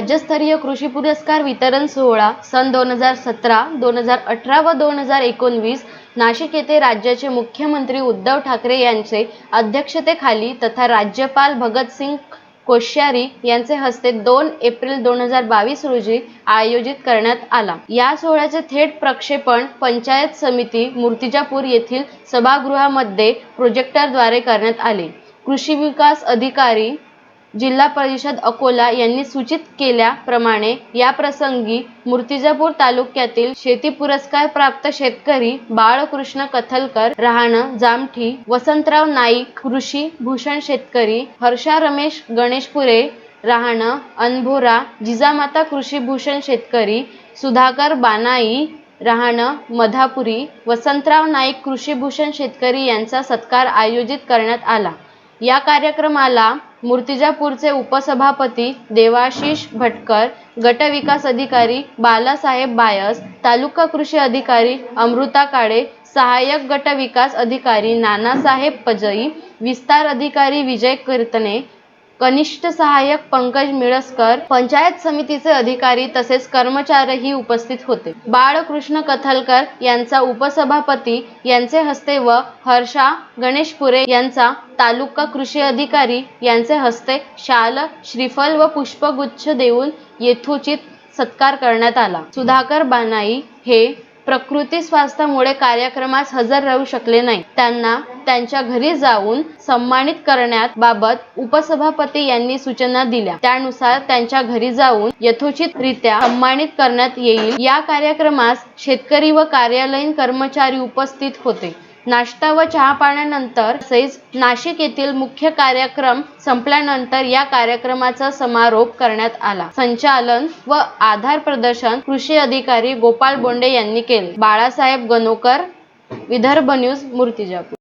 राज्यस्तरीय कृषी पुरस्कार वितरण सोहळा सन दोन हजार सतरा दोन हजार अठरा व दोन हजार एकोणवीस नाशिक येथे राज्याचे मुख्यमंत्री उद्धव ठाकरे यांचे अध्यक्षतेखाली तथा राज्यपाल भगतसिंग कोश्यारी यांचे हस्ते दोन एप्रिल दोन हजार बावीस रोजी आयोजित करण्यात आला. या सोहळ्याचे थेट प्रक्षेपण पंचायत समिती मूर्तिजापूर येथील सभागृहामध्ये प्रोजेक्टरद्वारे करण्यात आले. कृषी विकास अधिकारी जिल्हा परिषद अकोला यांनी सूचित केल्याप्रमाणे या प्रसंगी मूर्तिजापूर तालुक्यातील शेती पुरस्कार प्राप्त शेतकरी बाळकृष्ण कथलकर राहणं जामठी वसंतराव नाईक कृषी भूषण शेतकरी हर्षा रमेश गणेशपुरे राहणं अनभोरा जिजामाता कृषी भूषण शेतकरी सुधाकर बानाई राहणं मधापुरी वसंतराव नाईक कृषी भूषण शेतकरी यांचा सत्कार आयोजित करण्यात आला. या कार्यक्रमाला मूर्तिजापूरचे उपसभापती देवाशिष भटकर गटविकास अधिकारी बालासाहेब बायस तालुका कृषी अधिकारी अमृता काळे सहाय्यक गटविकास अधिकारी नानासाहेब पजई विस्तार अधिकारी विजय कीर्तने कनिष्ठ सहाय्यक पंकज मिळसकर पंचायत समितीचे अधिकारी तसेच कर्मचारीही उपस्थित होते. बाळकृष्ण कथलकर यांचा उपसभापती यांचे हस्ते व हर्षा गणेशपुरे यांचा तालुका कृषी अधिकारी यांचे हस्ते शाल श्रीफल व पुष्पगुच्छ देऊन यथोचित सत्कार करण्यात आला. सुधाकर बानाई हे प्रकृती स्वास्थ्यामुळे कार्यक्रमास हजर राहू शकले नाही. त्यांना त्यांच्या घरी जाऊन सन्मानित करण्यात बाबत उपसभापती यांनी सूचना दिल्या. त्यानुसार त्यांच्या घरी जाऊन यथोचित रित्या सन्मानित करण्यात येईल. या कार्यक्रमास शेतकरी व कार्यालयीन कर्मचारी उपस्थित होते. नाश्ता व चहा पाण्यानंतर तसेच नाशिक येथील मुख्य कार्यक्रम संपल्यानंतर या कार्यक्रमाचा समारोप करण्यात आला. संचालन व आधार प्रदर्शन कृषी अधिकारी गोपाल बोंडे यांनी केले. बाळासाहेब गणोकर विदर्भ न्यूज मूर्तिजापूर.